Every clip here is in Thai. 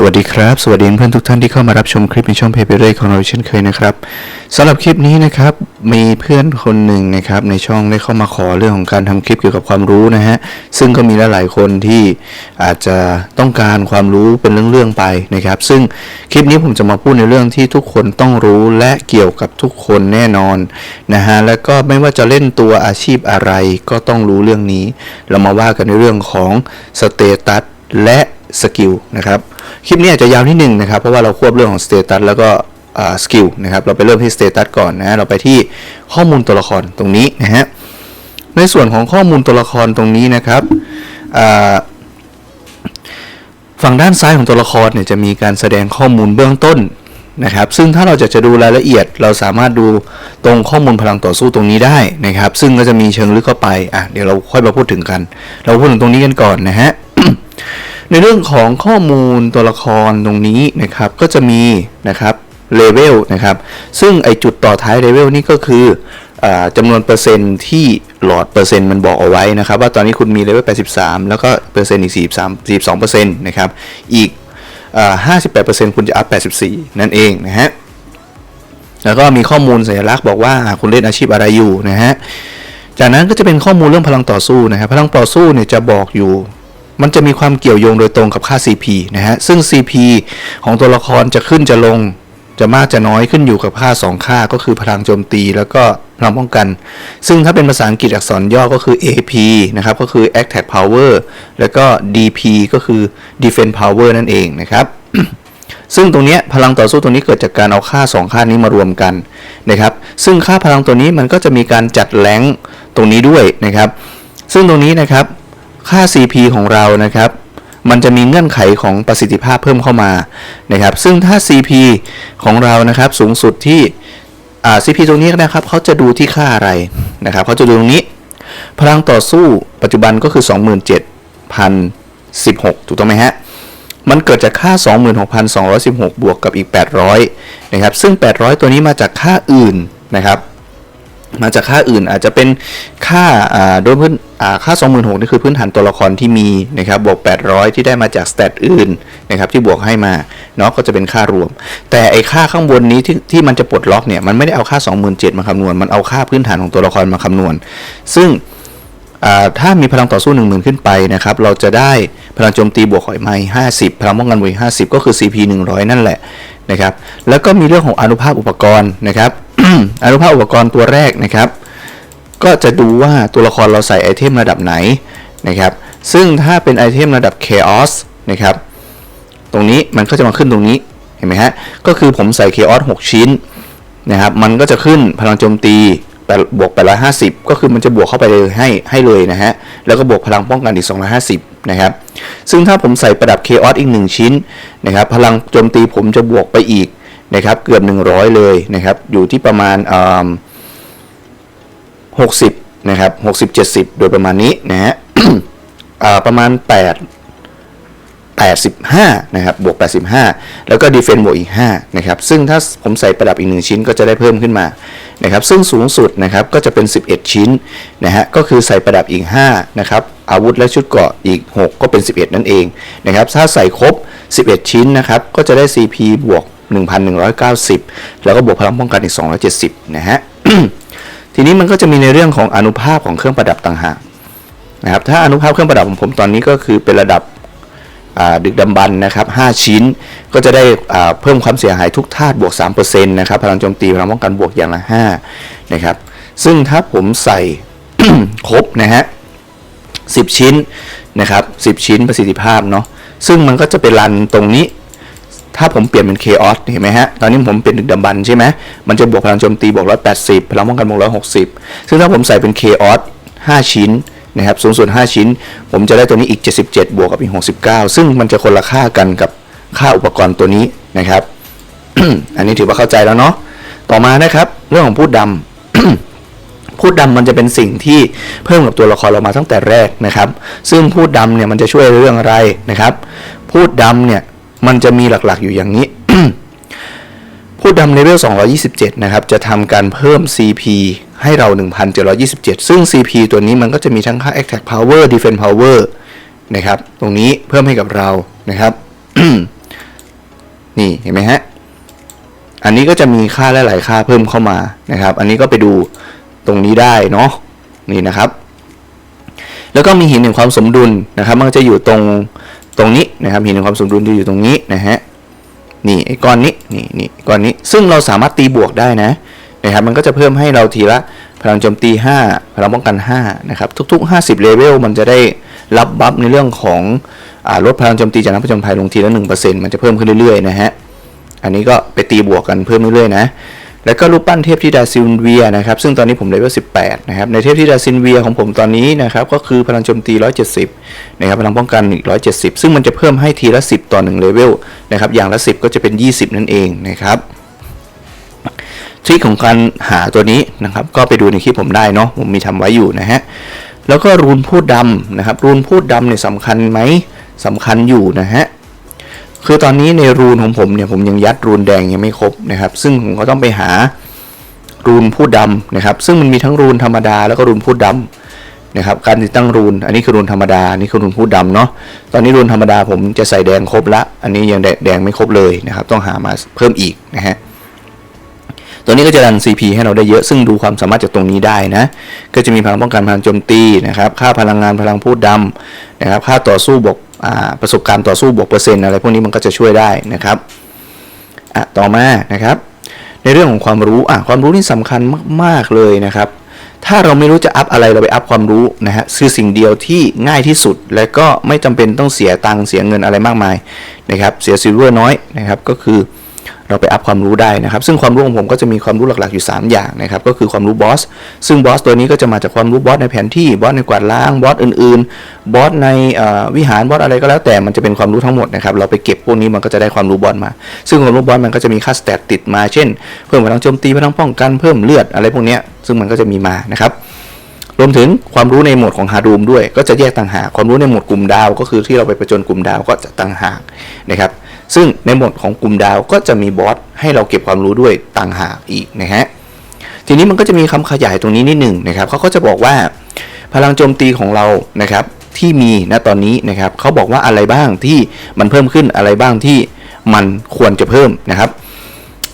สวัสดีครับ สวัสดีเพื่อนทุกท่านที่เข้ามารับชมคลิปในช่องเพจเรื่อยของเราเช่นเคยนะครับสำหรับคลิปนี้นะครับมีเพื่อนคนหนึ่งนะครับในช่องได้เข้ามาขอเรื่องของการทำคลิปเกี่ยวกับความรู้นะฮะซึ่งก็มีหลายๆคนที่อาจจะต้องการความรู้เป็นเรื่องๆไปนะครับ ซึ่งคลิปนี้ผมจะมาพูดในเรื่องที่ทุกคนต้องรู้และเกี่ยวกับทุกคนแน่นอนนะฮะแล้วก็ไม่ว่าจะเล่นตัวอาชีพอะไรก็ต้องรู้เรื่องนี้ เรามาว่ากันในเรื่องของสเตตัสและ สกิลนะครับคลิปนี้อาจจะยาวนิดนึงนะครับเพราะว่าเราควบเรื่องของสเตตัสแล้วก็สกิลนะครับเราไปเริ่มที่สเตตัสก่อนนะเราไปที่ข้อมูลตัวละครตรงนี้นะฮะในส่วนของข้อมูลตัวละครตรงนี้นะครับฝั่งด้านซ้ายของตัวละครเนี่ยจะมีการแสดงข้อมูลเบื้องต้นนะครับ ซึ่งถ้าเราจะจะดูรายละเอียด เราสามารถดูตรงข้อมูลพลังต่อสู้ตรงนี้ได้นะครับ ซึ่งก็จะมีเชิงลึกเข้าไปอะเดี๋ยวเราค่อยมาพูดถึงกัน เราพูดถึงตรงนี้กันก่อนนะฮะ ในเรื่องของข้อมูลตัวละครตรงนี้นะครับก็จะมีนะครับเลเวลนะครับ ซึ่งไอจุดต่อท้ายเลเวลนี่ก็คืออจำนวนเปอร์เซ็นต์ที่หลอดเปอร์เซ็นต์มันบอกเอาไว้นะครับ ว่าตอนนี้คุณมีเลเวล83 แล้วก็เปอร์เซ็นต์อีก 43 42เปอร์เซ็นต์นะครับอีกอ่า58%คุณจะอัพ84 นั่นเองนะฮะแล้วก็มีข้อมูลสัญลักษณ์บอกว่าคุณเล่นอาชีพอะไรอยู่นะฮะจากนั้นก็จะเป็นข้อมูลเรื่องพลังต่อสู้นะครับพลังต่อสู้เนี่ยจะบอกอยู่ มันจะมีความเกี่ยวโยงโดยตรงกับค่า CP นะฮะ ซึ่ง CP ของตัวละครจะขึ้นจะลงจะมากจะน้อยขึ้นอยู่กับค่า 2 ค่าก็คือพลังโจมตี แล้วก็พลังป้องกัน ซึ่งถ้าเป็นภาษาอังกฤษอักษรย่อก็คือ AP นะครับ ก็คือ Attack Power แล้วก็ DP ก็คือ Defense Power นั่นเองนะครับ ซึ่งตรงนี้พลังต่อสู้ตรงนี้เกิดจากการเอาค่า 2 ค่านี้มารวมกันนะครับ ซึ่งค่าพลังตัวนี้มันก็จะมีการจัดแรงตรงนี้ด้วยนะครับ ซึ่งตรงนี้นะครับ ค่า CP ของเรานะครับ มันจะมีเงื่อนไขของประสิทธิภาพเพิ่มเข้ามานะครับ ซึ่งถ้า CP ของเรานะครับสูงสุดที่ CP ตรงนี้นะครับเขาจะดูที่ค่าอะไรนะครับเขาจะดูตรงนี้ พลังต่อสู้ปัจจุบันก็คือ 27,016 ถูกต้องไหมฮะมันเกิดจากค่า 26,216 บวกกับอีก 800 นะครับ ซึ่ง 800 ตัวนี้มาจากค่าอื่นนะครับ มาจากค่าอื่นอาจจะเป็นค่าอ่าโดยพื้นอ่าค่า 26,000นี่คือพื้นฐานตัวละครที่มีนะครับบวก 800 ที่ได้มาจากสเตตอื่นนะครับที่บวกให้มาเนาะก็จะเป็นค่ารวม แต่ไอค่าข้างบนนี้ที่ที่มันจะปลดล็อกเนี่ยมันไม่ได้เอาค่า 27,000มาคำนวณ มันเอาค่าพื้นฐานของตัวละครมาคำนวณ ซึ่งถ้ามีพลังต่อสู้ 1 0,000 ขึ้นไปนะครับเราจะได้พลังโจมตีบวกหอยไม้50 พลังป้องกันบวก50 ก็คือ CP 100 นั่นแหละนะครับแล้วก็มีเรื่องของอนุภาพอุปกรณ์นะครับ อนุภาพอุปกรณ์ตัวแรกนะครับ ก็จะดูว่าตัวละครเราใส่ไอเทมระดับไหนนะครับ ซึ่งถ้าเป็นไอเทมระดับ Chaos นะครับ ตรงนี้มันก็จะมาขึ้นตรงนี้เห็นไหมฮะ ก็คือผมใส่ Chaos 6 ชิ้นนะครับ มันก็จะขึ้นพลังโจมตีแปดบวก 850 ก็คือมันจะบวกเข้าไปเลยให้ให้เลยนะฮะ แล้วก็บวกพลังป้องกันอีก 250 นะครับ ซึ่งถ้าผมใส่ประดับ Chaos อีก 1 ชิ้นนะครับ พลังโจมตีผมจะบวกไปอีก นะครับเกือบ 100 เลยนะครับอยู่ที่ประมาณอ่า60นะครับ60 70โดยประมาณนี้นะฮะประมาณ 8 85 นะครับ บวก 85 แล้วก็ดีเฟนบวกอีก 5 นะครับ ซึ่งถ้าผมใส่ประดับอีก 1 ชิ้นก็จะได้เพิ่มขึ้นมา นะครับ ซึ่งสูงสุดนะครับ ก็จะเป็น 11 ชิ้น นะฮะ ก็คือใส่ประดับอีก 5 นะครับ อาวุธและชุดเกราะอีก 6 ก็เป็น 11 นั่นเอง นะครับ ถ้าใส่ครบ 11 ชิ้นนะครับ ก็จะได้ CP บวก 1,190 แล้วก็บวกพลังป้องกันอีก 270 นะฮะ ทีนี้มันก็จะมีในเรื่องของอนุภาพของเครื่องประดับต่างหากนะครับ ถ้าอนุภาพเครื่องประดับของผมตอนนี้ก็คือเป็นระดับดึกดำบรรพ์นะครับ 5 ชิ้น ก็จะได้เพิ่มความเสียหายทุกธาตุบวก 3%นะครับ พลังโจมตี พลังป้องกันบวกอย่างละ5นะครับ ซึ่งถ้าผมใส่ครบนะฮะ10 ชิ้นนะครับ 10 ชิ้นประสิทธิภาพเนาะ ซึ่งมันก็จะเป็นรันตรงนี้ ถ้าผมเปลี่ยนเป็น Chaos เห็นไหมฮะ ตอนนี้ผมเป็นดึกดำบรรพ์ใช่ไหมมันจะบวกพลังโจมตีบวก 180 พลังป้องกันบวก 160 ซึ่งถ้าผมใส่เป็น Chaos 5 ชิ้นนะครับ สูงสุด 5 ชิ้น ผมจะได้ตัวนี้อีก 77 บวกกับอีก 69 ซึ่งมันจะคนละค่ากันกับค่าอุปกรณ์ตัวนี้นะครับ อันนี้ถือว่าเข้าใจแล้วเนาะ ต่อมานะครับ เรื่องของพูดดำพูดดำมันจะเป็นสิ่งที่เพิ่มกับตัวละครเรามาตั้งแต่แรกนะครับ ซึ่งพูดดำเนี่ยมันจะช่วยเรื่องอะไรนะครับ พูดดำเนี่ย มันจะมีหลักๆอยู่อย่างนี้พูดดำเลเวล 227 นะครับ จะทำการเพิ่ม CP ให้เรา 1,727 ซึ่ง CP ตัวนี้มันก็จะมีทั้งค่า Attack Power Defense Power นะครับ ตรงนี้เพิ่มให้กับเรานะครับ นี่เห็นไหมฮะ อันนี้ก็จะมีค่าหลายๆค่าเพิ่มเข้ามานะครับ อันนี้ก็ไปดูตรงนี้ได้เนาะ นี่นะครับ แล้วก็มีหินแห่งความสมดุลนะครับ มันจะอยู่ตรง ตรงนี้นะครับหินแห่งความสมดุลจะอยู่ตรงนี้นะฮะนี่ไอ้ก้อนนี้นี่นี่ก้อนนี้ซึ่งเราสามารถตีบวกได้นะนะครับมันก็จะเพิ่มให้เราทีละพลังโจมตี 5 พลังป้องกัน5นะครับทุก ๆ 50เลเวลมันจะได้รับบัฟในเรื่องของอลดพลังโจมตีจากนักผจญภัยลงทีละ1%มันจะเพิ่มขึ้นเรื่อยๆนะฮะอันนี้ก็ไปตีบวกกันเพิ่มเรื่อยๆนะ แล้วก็รูปปั้นเทพธิดาซินเวียนะครับ ซึ่งตอนนี้ผมเลเวล18 นะครับ ในเทพธิดาซินเวียของผมตอนนี้นะครับ ก็คือพลังโจมตี 170 นะครับ พลังป้องกันอีก 170 ซึ่งมันจะเพิ่มให้ทีละ 10 ต่อ1เลเวลนะครับ อย่างละ 10 ก็จะเป็น 20 นั่นเองนะครับทริคของการหาตัวนี้นะครับ ก็ไปดูในคลิปผมได้เนาะ ผมมีทำไว้อยู่นะฮะ แล้วก็รูนพูดดำนะครับ รูนพูดดำเนี่ยสำคัญไหมสำคัญอยู่นะฮะ คือตอนนี้ในรูนของผมเนี่ยผมยังยัดรูนแดงยังไม่ครบนะครับ ซึ่งผมก็ต้องไปหารูนพูดดำนะครับ ซึ่งมันมีทั้งรูนธรรมดาแล้วก็รูนพูดดำนะครับ การติดตั้งรูน อันนี้คือรูนธรรมดา อันนี้คือรูนพูดดำเนาะ ตอนนี้รูนธรรมดาผมจะใส่แดงครบละ อันนี้ยังแดแดงไม่ครบเลยนะครับ ต้องหามาเพิ่มอีกนะฮะตัวนี้ก็จะดัน CP ให้เราได้เยอะ ซึ่งดูความสามารถจากตรงนี้ได้นะ ก็จะมีพลังป้องกันพลังโจมตีนะครับ ค่าพลังงานพลังพูดดำนะครับ ค่าต่อสู้บวก ประสบการณ์ต่อสู้บวกเปอร์เซ็นต์อะไรพวกนี้มันก็จะช่วยได้นะครับอะต่อมานะครับ ในเรื่องของความรู้ความรู้นี่สำคัญมาก ๆ เลยนะครับ ถ้าเราไม่รู้จะอัพอะไรเราไปอัพความรู้นะฮะคือสิ่งเดียวที่ง่ายที่สุด และก็ไม่จำเป็นต้องเสียตังค์เสียเงินอะไรมากมายนะครับ เสียซิลเวอร์น้อยนะครับก็คือ เราไปอัพความรู้ได้นะครับ ซึ่งความรู้ของผมก็จะมีความรู้หลักๆอยู่ 3 อย่างนะครับ ก็คือความรู้บอส ซึ่งบอสตัวนี้ก็จะมาจากความรู้บอสในแผนที่ บอสในกวาดล้าง บอสอื่นๆ บอสในวิหาร บอสอะไรก็แล้วแต่ มันจะเป็นความรู้ทั้งหมดนะครับ เราไปเก็บพวกนี้มันก็จะได้ความรู้บอสมา ซึ่งความรู้บอสมันก็จะมีค่าสเตตติดมา เช่น เพิ่มพลังโจมตีพลังป้องกัน เพิ่มเลือดอะไรพวกนี้ ซึ่งมันก็จะมีมา นะครับรวมถึงความรู้ในโหมดของฮารูมด้วย ก็จะแยกต่างหาก ความรู้ในหมดกลุ่มดาว ก็คือที่เราไปประจนกลุ่มดาวก็จะต่างหากนะครับ ซึ่งในหมดของกลุ่มดาวก็จะมีบอสให้เราเก็บความรู้ด้วยต่างหากอีกนะฮะทีนี้มันก็จะมีคำขยายตรงนี้นิดหนึ่งนะครับเขาก็จะบอกว่า พลังโจมตีของเรานะครับที่มีณตอนนี้นะครับเขาบอกว่าอะไรบ้างที่มันเพิ่มขึ้นอะไรบ้างที่มันควรจะเพิ่มนะครับ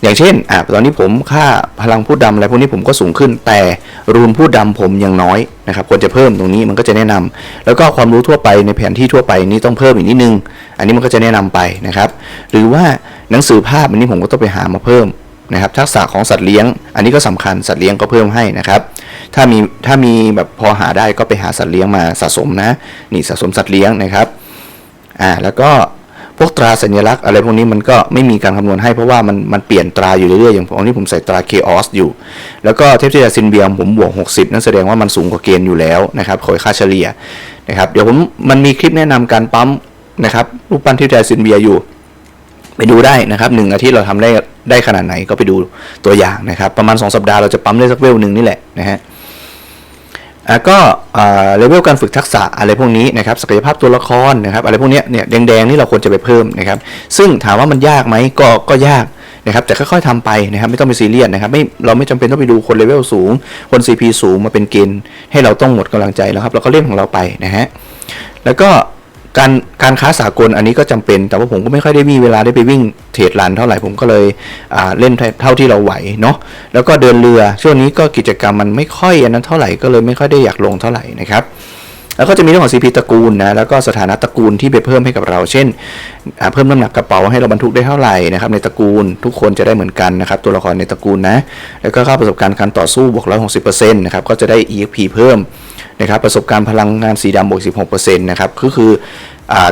อย่างเช่นอะตอนนี้ผมค่าพลังพูดดำอะไรพวกนี้ผมก็สูงขึ้น แต่รูนพูดดำผมยังน้อยนะครับควรจะเพิ่มตรงนี้มันก็จะแนะนำแล้วก็ความรู้ทั่วไปในแผนที่ทั่วไปนี้ต้องเพิ่มอีกนิดนึง อันนี้มันก็จะแนะนำไปนะครับ หรือว่าหนังสือภาพอันนี้ผมก็ต้องไปหามาเพิ่มนะครับทักษะของสัตว์เลี้ยง อันนี้ก็สำคัญสัตว์เลี้ยงก็เพิ่มให้นะครับ ถ้ามีถ้ามีแบบพอหาได้ก็ไปหาสัตว์เลี้ยงมาสะสมนะนี่สะสมสัตว์เลี้ยงนะครับอ่าแล้วก็ พวกตราสัญลักษณ์อะไรพวกนี้มันก็ไม่มีการคำนวณให้เพราะว่ามันมันเปลี่ยนตราอยู่เรื่อยๆอย่างของนี้ผมใส่ตรา Chaos อยู่ แล้วก็เทพธิดาซินเบียมผมบวก 60 นั่นแสดงว่ามันสูงกว่าเกณฑ์อยู่แล้วนะครับขอให้ค่าเฉลี่ยนะครับเดี๋ยวผมมันมีคลิปแนะนำการปั๊มนะครับรูปปั้นเทพธิดาซินเบียอยู่ ไปดูได้นะครับหนึ่งอาทิตย์เราทำได้ได้ขนาดไหนก็ไปดูตัวอย่างนะครับ ประมาณ 2 สัปดาห์เราจะปั๊มได้สักเวลหนึ่งนี่แหละนะฮะ ก็เลเวลการฝึกทักษะอะไรพวกนี้นะครับศักยภาพตัวละครนะครับอะไรพวกเนี้ยเนี่ยแดงๆนี่เราควรจะไปเพิ่มนะครับซึ่งถามว่ามันยากไหมก็ก็ยากนะครับแต่ค่อยๆทำไปนะครับไม่ต้องไปซีเรียสนะครับไม่เราไม่จำเป็นต้องไปดูคนเลเวลสูง คน CP สูงมาเป็นเกณฑ์ให้เราต้องหมดกำลังใจแล้วครับแล้วก็เล่นของเราไปนะฮะแล้วก็ การการค้าสากลอันนี้ก็จำเป็น แต่ว่าผมก็ไม่ค่อยได้มีเวลาได้ไปวิ่งเทรดรันเท่าไหร่ผมก็เลยเล่นเท่าที่เราไหวเนาะแล้วก็เดินเรือช่วงนี้ก็กิจกรรมมันไม่ค่อยอันนั้นเท่าไหร่ก็เลยไม่ค่อยได้อยากลงเท่าไหร่นะครับแล้วก็จะมีเรื่องของ CP ตระกูลนะแล้วก็สถานะตระกูลที่ไปเพิ่มให้กับเรา เช่น เพิ่มน้ำหนักกระเป๋าให้เราบรรทุกได้เท่าไหร่นะครับในตระกูลทุกคนจะได้เหมือนกันนะครับตัวละครในตระกูลนะแล้วก็ค่าประสบการณ์การต่อสู้บวก160%นะครับก็จะได้ EXP เพิ่ม นะครับประสบการณ์พลังงานสีดำบวก 16%นะครับก็คือ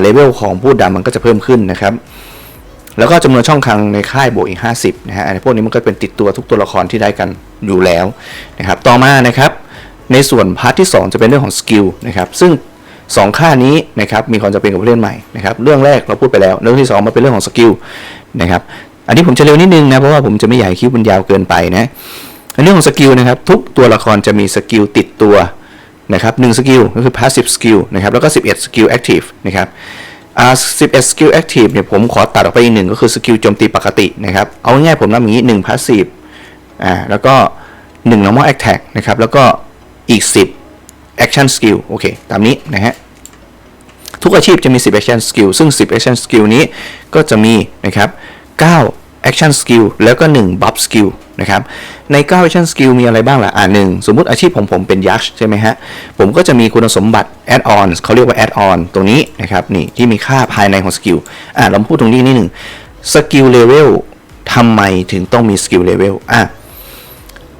เลเวลของผู้ดำมันก็จะเพิ่มขึ้นนะครับแล้วก็จำนวนช่องคลังในค่ายบวกอีก 50นะฮะอันนี้พวกนี้มันก็เป็นติดตัวทุกตัวละครที่ได้กันอยู่แล้วนะครับต่อมานะครับในส่วนพาร์ทที่ 2 จะเป็นเรื่องของสกิลนะครับซึ่ง 2 ค่านี้นะครับมีความจำเป็นกับผู้เล่นใหม่นะครับเรื่องแรกเราพูดไปแล้ว เรื่องที่ 2 มาเป็นเรื่องของสกิลนะครับอันนี้ผมจะเร็วนิดนึงนะเพราะว่าผมจะไม่อยากให้คลิปมันยาวเกินไปนะเรื่องของสกิลนะครับทุกตัวละครจะมีสกิลติดตัว นะครับหนึ่งสกิลก็คือ passive skill นะครับแล้วก็ 11สกิล active นะครับอ่า11 skill active เนี่ยผมขอตัดออกไปอีกหนึ่งก็คือสกิลโจมตีปกตินะครับเอาง่ายๆผมนับอย่างนี้1 passive อ่าแล้วก็1 normal attack นะครับแล้วก็อีก 10 action skill โอเคตามนี้นะฮะทุกอาชีพจะมี 10 action skill ซึ่ง 10 action skill นี้ก็จะมีนะครับ9 action skill แล้วก็ 1 buff skill นะครับ ใน 9 action skill มีอะไรบ้างล่ะ อ่าหนึ่งสมมุติอาชีพของผมเป็นยักษ์ใช่ไหมฮะ ผมก็จะมีคุณสมบัติ add on เขาเรียกว่า add on ตรงนี้นะครับ นี่ที่มีค่าภายในของสกิล อ่าเราพูดตรงนี้นิดหนึ่งสกิลเลเวลทำไมถึงต้องมีสกิลเลเวลอะ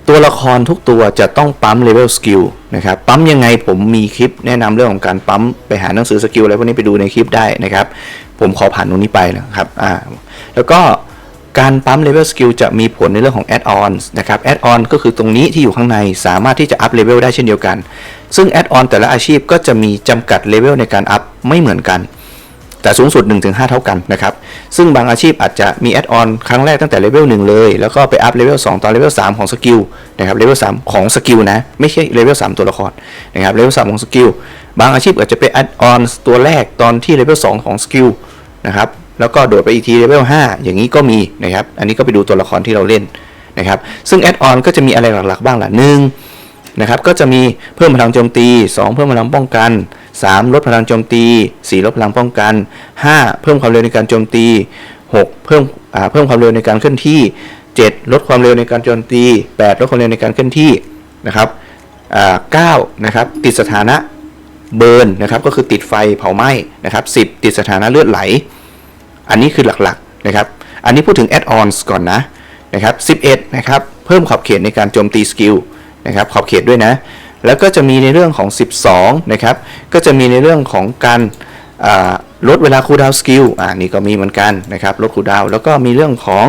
ตัวละครทุกตัวจะต้องปั๊มเลเวลสกิลนะครับ ปั๊มยังไงผมมีคลิปแนะนำเรื่องของการปั๊มไปหาหนังสือสกิลอะไรพวกนี้ไปดูในคลิปได้นะครับ ผมขอผ่านตรงนี้ไปนะครับ อ่า แล้วก็ การปั๊มเลเวลสกิลจะมีผลในเรื่องของแอดออนนะครับแอดออนก็คือตรงนี้ที่อยู่ข้างในสามารถที่จะอัพเลเวลได้เช่นเดียวกัน ซึ่งแอดออนแต่ละอาชีพก็จะมีจำกัดเลเวลในการอัพไม่เหมือนกัน แต่สูงสุด 1-5 เท่ากันนะครับ ซึ่งบางอาชีพอาจจะมีแอดออนครั้งแรกตั้งแต่เลเวล1เลย แล้วก็ไปอัพเลเวล2ตอนเลเวล3ของสกิลนะครับเลเวล3ของสกิลนะ ไม่ใช่เลเวล3ตัวละครนะครับเลเวล3ของสกิล บางอาชีพอาจจะไปแอดออนตัวแรกตอนที่เลเวล2ของสกิลนะครับ แล้วก็โดดไปอีกทีเลเวล5อย่างนี้ก็มีนะครับ อันนี้ก็ไปดูตัวละครที่เราเล่นนะครับ ซึ่งแอดออนก็จะมีอะไรหลักๆ บ้างล่ะหนึ่งนะครับ ก็จะมีเพิ่มพลังโจมตี 2 เพิ่มพลังป้องกัน 3 ลดพลังโจมตี 4 ลดพลังป้องกัน 5 เพิ่มความเร็วในการโจมตี 6 เพิ่มเพิ่มความเร็วในการเคลื่อนที่ 7 ลดความเร็วในการโจมตี 8 ลดความเร็วในการเคลื่อนที่นะครับอ่านะครับติดสถานะเบิร์นนะครับก็คือติดไฟเผาไหม้นะครับ10 ติดสถานะเลือดไหล อันนี้คือหลักๆนะครับ อันนี้พูดถึง add-ons ก่อนนะนะครับ11นะครับ เพิ่มขอบเขตในการโจมตีสกิลนะครับ ขอบเขตด้วยนะ แล้วก็จะมีในเรื่องของ 12 นะครับ ก็จะมีในเรื่องของการลดเวลาคูลดาวน์สกิลอ่านี่ก็มีเหมือนกันนะครับ ลดคูลดาวน์แล้วก็มีเรื่องของ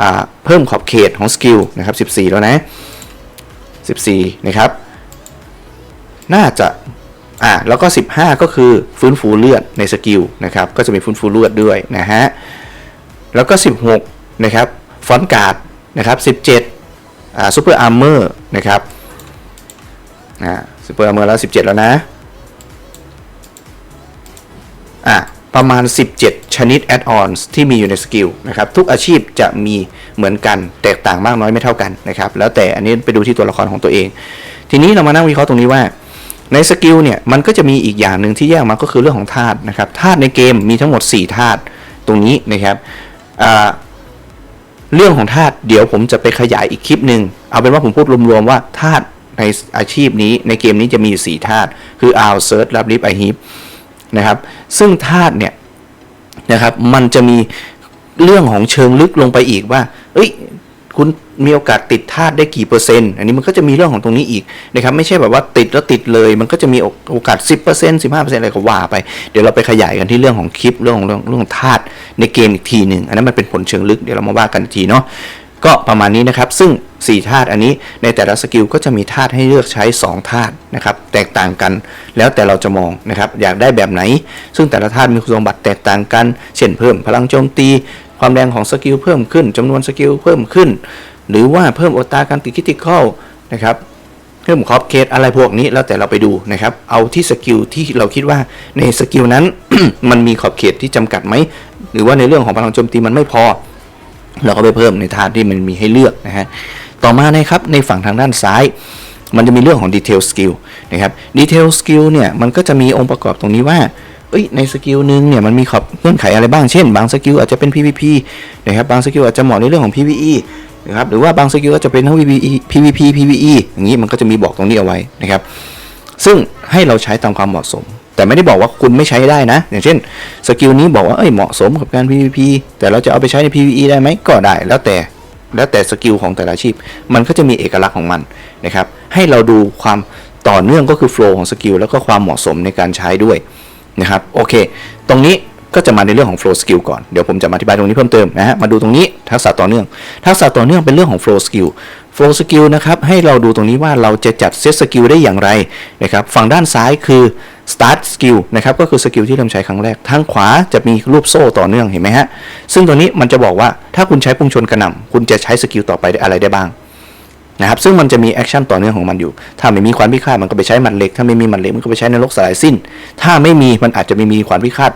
อเพิ่มขอบเขตของสกิลนะครับ 14 แล้วนะ 14 นะครับ น่าจะ อ่าแล้วก็ 15 ก็คือฟื้นฟูเลือดในสกิลนะครับก็จะมีฟื้นฟูเลือดด้วยนะฮะแล้วก็ 16นะครับฟอนต์การ์ดนะครับ17อ่าซูเปอร์อาร์เมอร์นะครับอ่าซูเปอร์อาร์เมอร์แล้ว 17 แล้วนะอะประมาณ 17 ชนิดแอดออนที่มีอยู่ในสกิลนะครับทุกอาชีพจะมีเหมือนกันแตกต่างมากน้อยไม่เท่ากันนะครับแล้วแต่อันนี้ไปดูที่ตัวละครของตัวเอง ทีนี้เรามานั่งวิเคราะห์ตรงนี้ว่า ในสกิลเนี่ยมันก็จะมีอีกอย่างหนึ่งที่แยกมาก็คือเรื่องของธาตุนะครับธาตุในเกมมีทั้งหมด 4 ธาตุตรงนี้นะครับเรื่องของธาตุเดี๋ยวผมจะไปขยายอีกคลิปหนึ่งเอาเป็นว่าผมพูดรวมๆว่าธาตุในอาชีพนี้ในเกมนี้จะมีอยู่ธาตุคืออาร์เซิร์ชรับลิฟไอฮิปนะครับ ซึ่งธาตุเนี่ยนะครับมันจะมีเรื่องของเชิงลึกลงไปอีกว่า เอ้ย คุณมีโอกาสติดธาตุได้กี่เปอร์เซ็นต์ อันนี้มันก็จะมีเรื่องของตรงนี้อีกนะครับไม่ใช่แบบว่าติดแล้วติดเลย มันก็จะมีโอกาส 10% 15%อะไรก็ว่าไป เดี๋ยวเราไปขยายกันที่เรื่องของคลิปเรื่องของเรื่องธาตุในเกมอีกทีหนึ่งอันนั้นมันเป็นผลเชิงลึกเดี๋ยวเรามาว่ากันทีเนาะก็ประมาณนี้นะครับ ซึ่ง 4 ธาตุอันนี้ในแต่ละสกิลก็จะมีธาตุให้เลือกใช้ 2 ธาตุนะครับ แตกต่างกันแล้วแต่เราจะมองนะครับ อยากได้แบบไหน ซึ่งแต่ละธาตุมีคุณสมบัติแตกต่างกัน เช่นเพิ่มพลังโจมตี ความแรงของสกิลเพิ่มขึ้นจำนวนสกิลเพิ่มขึ้น หรือว่าเพิ่มอัตราการติดคิติคอลนะครับเพิ่มขอบเขตอะไรพวกนี้แล้วแต่เราไปดูนะครับ เอาที่สกิลที่เราคิดว่าในสกิลนั้น มันมีขอบเขตที่จำกัดไหมหรือว่าในเรื่องของพลังโจมตีมันไม่พอ เราก็ไปเพิ่มในธาตุที่มันมีให้เลือกนะฮะต่อมานะครับในฝั่งทางด้านซ้าย มันจะมีเรื่องของ detail skill นะครับ detail skill เนี่ยมันก็จะมีองค์ประกอบตรงนี้ว่า เอ้ยในสกิลหนึ่งเนี่ยมันมีขอบเงื่อนไขอะไรบ้างเช่น บางสกิลอาจจะเป็น PVP นะครับบางสกิลอาจจะเหมาะในเรื่องของ PVE นะครับหรือว่าบางสกิลก็จะเป็นทั้ง PVE PVP PVE อย่างนี้มันก็จะมีบอกตรงนี้เอาไว้นะครับซึ่งให้เราใช้ตามความเหมาะสม แต่ไม่ได้บอกว่าคุณไม่ใช้ได้นะ อย่างเช่นสกิลนี้บอกว่าเอ้ยเหมาะสมกับการ PVP แต่เราจะเอาไปใช้ใน PVE ได้ไหมก็ได้แล้วแต่แล้วแต่สกิลของแต่ละอาชีพ มันก็จะมีเอกลักษณ์ของมันนะครับ ให้เราดูความต่อเนื่องก็คือโฟล์ของสกิลแล้วก็ความเหมาะสมในการใช้ด้วย นะครับโอเค ตรงนี้ก็จะมาในเรื่องของ flow skill ก่อน เดี๋ยวผมจะมาอธิบายตรงนี้เพิ่มเติมนะฮะ มาดูตรงนี้ทักษะต่อเนื่อง ทักษะต่อเนื่องเป็นเรื่องของ flow skill flow skill นะครับ ให้เราดูตรงนี้ว่าเราจะจัดเซตสกิลได้อย่างไรนะครับ ฝั่งด้านซ้ายคือ start skill นะครับ ก็คือสกิลที่เริ่มใช้ครั้งแรก ทางขวาจะมีรูปโซ่ต่อเนื่องเห็นไหมฮะ ซึ่งตัวนี้มันจะบอกว่าถ้าคุณใช้พุ่งชนกระหน่ำคุณจะใช้สกิลต่อไปได้อะไรได้บ้าง นะครับซึ่งมันจะมีแอคชั่นต่อเนื่องของมันอยู่ ถ้าไม่มีขวานพิฆาตมันก็ไปใช้หมัดเหล็ก ถ้าไม่มีหมัดเหล็กมันก็ไปใช้ในรกสลายสิ้น ถ้าไม่มีมันอาจจะไม่มีขวานพิฆาต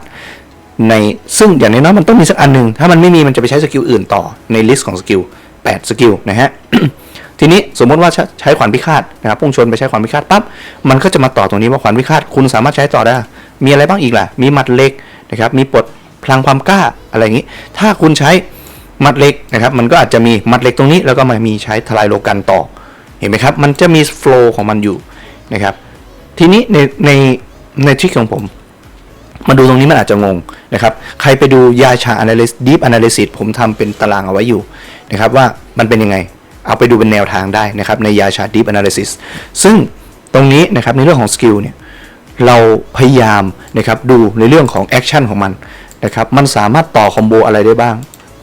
ในซึ่งอย่างน้อยๆมันต้องมีสักอันหนึ่งถ้ามันไม่มีมันจะไปใช้สกิลอื่นต่อในลิสต์ของสกิล8สกิลนะฮะทีนี้สมมติว่าใช้ใช้ขวานพิฆาตนะครับพุ่งชนไปใช้ขวานพิฆาตปั๊บมันก็จะมาต่อตรงนี้ว่าขวานพิฆาตคุณสามารถใช้ต่อได้ มีอะไรบ้างอีกล่ะ มีหมัดเล็กนะครับมีปลดพลังความกล้าอะไรอย่างนี้ ถ้าคุณใช้ มัดเล็กนะครับ มันก็อาจจะมีมัดเล็กตรงนี้ แล้วก็มามีใช้ทลายโลกันต่อ เห็นไหมครับ มันจะมีโฟล์ของมันอยู่นะครับ ทีนี้ในในในทริคของผม มาดูตรงนี้มันอาจจะงงนะครับ ใครไปดูยาชา analysis deep analysis ผมทำเป็นตารางเอาไว้อยู่นะครับว่ามันเป็นยังไง เอาไปดูเป็นแนวทางได้นะครับในยาชา deep analysis ซึ่งตรงนี้นะครับในเรื่องของสกิลเนี่ยเราพยายามนะครับดูในเรื่องของแอคชั่นของมันนะครับ มันสามารถต่อคอมโบอะไรได้บ้าง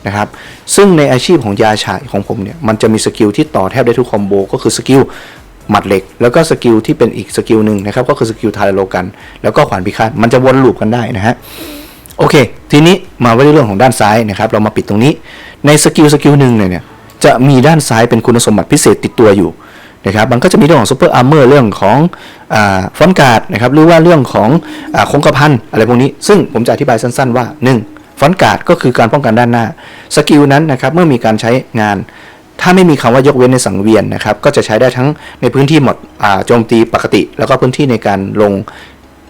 นะครับ ซึ่งในอาชีพของยาชายของผมเนี่ย มันจะมีสกิลที่ต่อแทบได้ทุกคอมโบก็คือสกิลหมัดเหล็ก แล้วก็สกิลที่เป็นอีกสกิลหนึ่งนะครับ ก็คือสกิลทาร์โลกัน แล้วก็ขวานพิฆาตมันจะวนลูปกันได้นะฮะโอเค ทีนี้มาไว้ในเรื่องของด้านซ้ายนะครับ เรามาปิดตรงนี้ในสกิลสกิลหนึ่งเนี่ยจะมีด้านซ้ายเป็นคุณสมบัติพิเศษติดตัวอยู่นะครับมันก็จะมีเรื่องของซูเปอร์อาร์เมอร์เรื่องของฟอนการ์ดนะครับหรือว่าเรื่องของอคงกระพันอะไรพวกนี้ ซึ่งผมจะอธิบายสั้นๆว่า 1. ฟอนการ์ดก็คือการป้องกันด้านหน้าสกิลนั้นนะครับเมื่อมีการใช้งานถ้าไม่มีคำว่ายกเว้นในสังเวียนนะครับก็จะใช้ได้ทั้งในพื้นที่หมดโจมตีปกติ แล้วก็พื้นที่ในการลง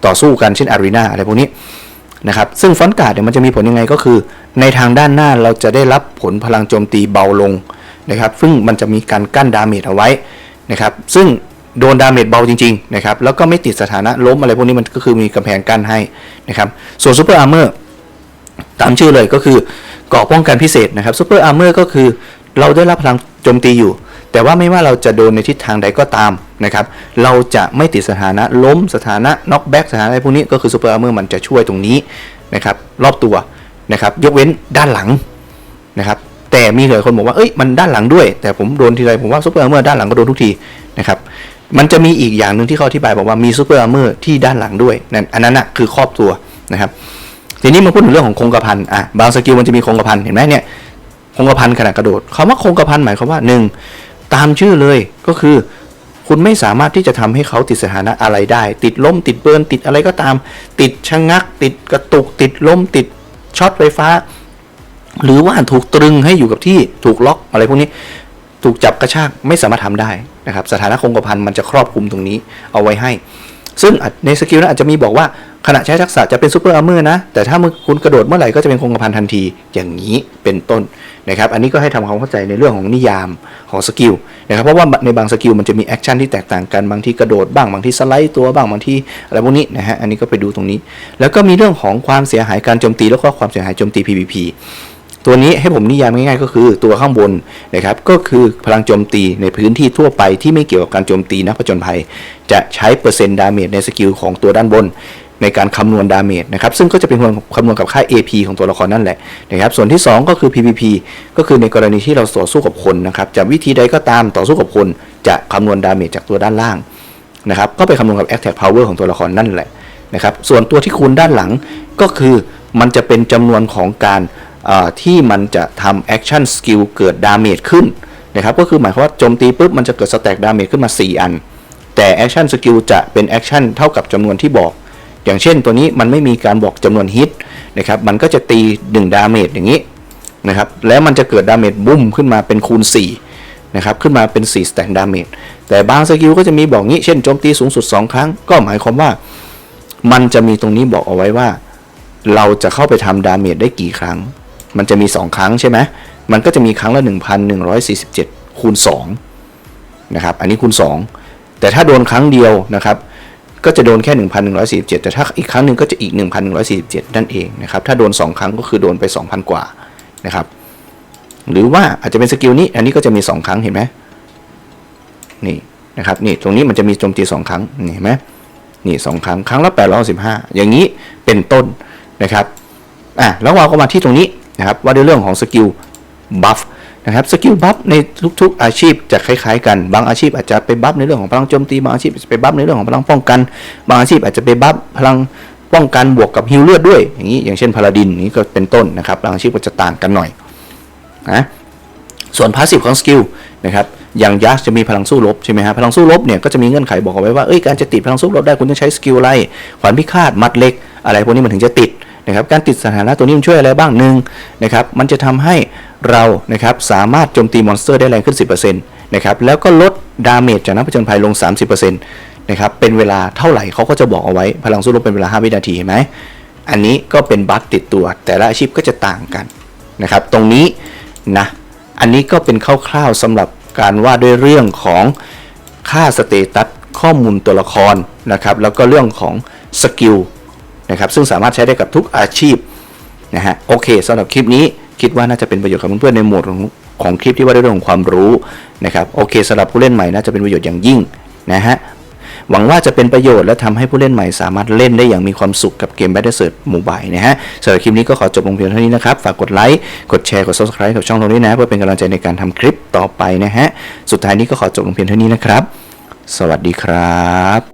ต่อสู้กันเช่นอารีนาอะไรพวกนี้นะครับซึ่งฟอนต์การ์ดเนี่ยมันจะมีผลยังไงก็คือ ในทางด้านหน้าเราจะได้รับผลพลังโจมตีเบาลงนะครับซึ่งมันจะมีการกั้นดาเมจเอาไว้นะครับซึ่งโดนดาเมจเบาจริงๆนะครับแล้วก็ไม่ติดสถานะล้มอะไรพวกนี้มันก็คือมีกำแพงกั้นให้นะครับส่วนซูเปอร์อาร์เมอร์ ตามชื่อเลยก็คือเกราะป้องกันพิเศษนะครับซูเปอร์อาร์เมอร์ก็คือเราได้รับพลังโจมตีอยู่ แต่ว่าไม่ว่าเราจะโดนในทิศทางใดก็ตามนะครับเราจะไม่ติดสถานะล้มสถานะน็อกแบ็กสถานะอะไรพวกนี้ก็คือซูเปอร์อาร์เมอร์มันจะช่วยตรงนี้นะครับรอบตัวนะครับยกเว้นด้านหลังนะครับแต่มีหลายคนบอกว่าเอ้ยมันด้านหลังด้วย แต่ผมโดนทีไรผมว่าซูเปอร์อาร์เมอร์ด้านหลังก็โดนทุกทีนะครับมันจะมีอีกอย่างหนึ่งที่เขาอธิบายบอกว่ามีซูเปอร์อาร์เมอร์ที่ด้านหลังด้วยนั่นอันนั้นนะคือครอบตัวนะครับ ทีนี้มาพูดถึงเรื่องของคงกระพันอะบางสกิลมันจะมีคงกระพันเห็นไหมเนี่ยคงกระพันขณะกระโดดคำว่าคงกระพันหมายความว่าหนึ่งตามชื่อเลยก็คือ คุณไม่สามารถที่จะทำให้เขาติดสถานะอะไรได้ ติดล้มติดเบิร์นติดอะไรก็ตาม ติดชะงัก ติดกระตุก ติดล้ม ติดช็อตไฟฟ้า หรือว่าถูกตรึงให้อยู่กับที่ถูกล็อกอะไรพวกนี้ถูกจับกระชากไม่สามารถทำได้นะครับสถานะคงกระพันมันจะครอบคลุมตรงนี้เอาไว้ให้ ซึ่งในสกิลนั้นอาจจะมีบอกว่าขณะใช้ทักษะจะเป็นซูเปอร์อาร์เมอร์นะ แต่ถ้าคุณกระโดดเมื่อไหร่ก็จะเป็นคงกระพันทันทีอย่างนี้เป็นต้นนะครับ อันนี้ก็ให้ทำความเข้าใจในเรื่องของนิยามของสกิลนะครับเพราะว่าในบางสกิลมันจะมีแอคชั่นที่แตกต่างกันบางที่กระโดดบ้างบางที่สไลด์ตัวบ้างบางที่อะไรพวกนี้นะฮะอันนี้ก็ไปดูตรงนี้ แล้วก็มีเรื่องของความเสียหายการโจมตีแล้วก็ความเสียหายโจมตี PVP ตัวนี้ให้ผมนิยามง่ายๆก็คือตัวข้างบนนะครับก็คือพลังโจมตีในพื้นที่ทั่วไปที่ไม่เกี่ยวกับการโจมตีนักผจญภัย จะใช้เปอร์เซ็นต์ดาเมจในสกิลของตัวด้านบน ในการคำนวณดาเมจนะครับซึ่งก็จะเป็นคำนวณกับค่า AP ของตัวละครนั่นแหละนะครับส่วนที่ 2 ก็คือ PVP ก็คือในกรณีที่เราต่อสู้กับคนนะครับจะวิธีใดก็ตามต่อสู้กับคน จะคำนวณดาเมจจากตัวด้านล่างนะครับก็ไปคำนวณกับ Attack Power ของตัวละครนั่นแหละนะครับส่วนตัวที่คูณด้านหลังก็คือมันจะเป็นจำนวนของการ ที่มันจะทำแอคชั่นสกิลเกิดดาเมจขึ้นนะครับก็คือหมายความว่าโจมตีปุ๊บมันจะเกิดสแต็กดาเมจขึ้นมา 4 อัน แต่แอคชั่นสกิลจะเป็นแอคชั่นเท่ากับจำนวนที่บอก อย่างเช่นตัวนี้มันไม่มีการบอกจำนวนฮิตนะครับมันก็จะตี 1 ดาเมจอย่างนี้นะครับแล้วมันจะเกิดดาเมจบุ้มขึ้นมาเป็นคูณ4นะครับขึ้นมาเป็น4สแต็กดาเมจแต่บางสกิลก็จะมีบอกงี้เช่นโจมตีสูงสุด 2 ครั้ง ก็หมายความว่า มันจะมีตรงนี้บอกเอาไว้ว่า เราจะเข้าไปทำดาเมจได้กี่ครั้ง มันจะมี 2 ครั้งใช่ไหมมันก็จะมีครั้งละ 1,147 คูณ2นะครับ อันนี้คูณ 2 แต่ถ้าโดนครั้งเดียวนะครับ ก็จะโดนแค่ 1,147 แต่ถ้าอีกครั้งหนึ่งก็จะอีก 1,147 นั่นเองนะครับ ถ้าโดน 2 ครั้งก็คือโดนไป 2,000 กว่านะครับ หรือว่าอาจจะเป็นสกิลนี้ อันนี้ก็จะมี 2 ครั้งเห็นไหมนี่นะครับ นี่ตรงนี้มันจะมีโจมตี 2 ครั้งเห็นไหมนี่สองครั้ง ครั้งละ815อย่างนี้เป็นต้นนะครับ อะ แล้วเราก็มาที่ตรงนี้ นะครับว่าด้วยเรื่องของสกิลบัฟนะครับสกิลบัฟในทุกๆอาชีพจะคล้ายๆกันบางอาชีพอาจจะไปบัฟในเรื่องของพลังโจมตีบางอาชีพจะไปบัฟในเรื่องของพลังป้องกัน บางอาชีพอาจจะไปบัฟพลังป้องกันบวกกับฮิลเลือดด้วยอย่างนี้อย่างเช่นพาราดินนี้ก็เป็นต้นนะครับบางอาชีพก็จะต่างกันหน่อยนะส่วนพาสซีฟของสกิลนะครับอย่างยักษ์จะมีพลังสู้รบใช่ไหมฮะพลังสู้รบเนี่ยก็จะมีเงื่อนไขบอกเอาไว้ว่าเอ้ยการจะติดพลังสู้รบได้คุณต้องใช้สกิลอะไรขวานพิฆาตมัดเล็ก อะไรพวกนี้มันถึงจะติด นะครับการติดสถานะตัวนี้มันช่วยอะไรบ้างหนึ่งนะครับมันจะทำให้เรานะครับสามารถโจมตีมอนสเตอร์ได้แรงขึ้น 10%นะครับแล้วก็ลดดาเมจจากนักผจญภัยลง 30%นะครับเป็นเวลาเท่าไหร่เขาก็จะบอกเอาไว้ พลังสู้รบเป็นเวลา 5 วินาทีเห็นไหมอันนี้ก็เป็นบัฟติดตัว แต่ละอาชีพก็จะต่างกันนะครับตรงนี้นะอันนี้ก็เป็นคร่าวๆสำหรับการว่าด้วยเรื่องของค่าสเตตัสข้อมูลตัวละครนะครับแล้วก็เรื่องของสกิล นะครับซึ่งสามารถใช้ได้กับทุกอาชีพนะฮะโอเคสำหรับคลิปนี้คิดว่าน่าจะเป็นประโยชน์กับเพื่อนๆในหมวดของของคลิปที่ว่าด้วยเรื่องของความรู้นะครับโอเคสำหรับผู้เล่นใหม่น่าจะเป็นประโยชน์อย่างยิ่งนะฮะหวังว่าจะเป็นประโยชน์และทำให้ผู้เล่นใหม่สามารถเล่นได้อย่างมีความสุขกับเกม Battle Search Mobile นะฮะสำหรับคลิปนี้ก็ขอจบลงเพียงเท่านี้นะครับ ฝากกดไลค์ กดแชร์ กด Subscribe กับช่องตรงนี้นะ เพื่อเป็นกำลังใจในการทำคลิปต่อไปนะฮะ สุดท้ายนี้ก็ขอจบลงเพียงเท่านี้นะครับ สวัสดีครับ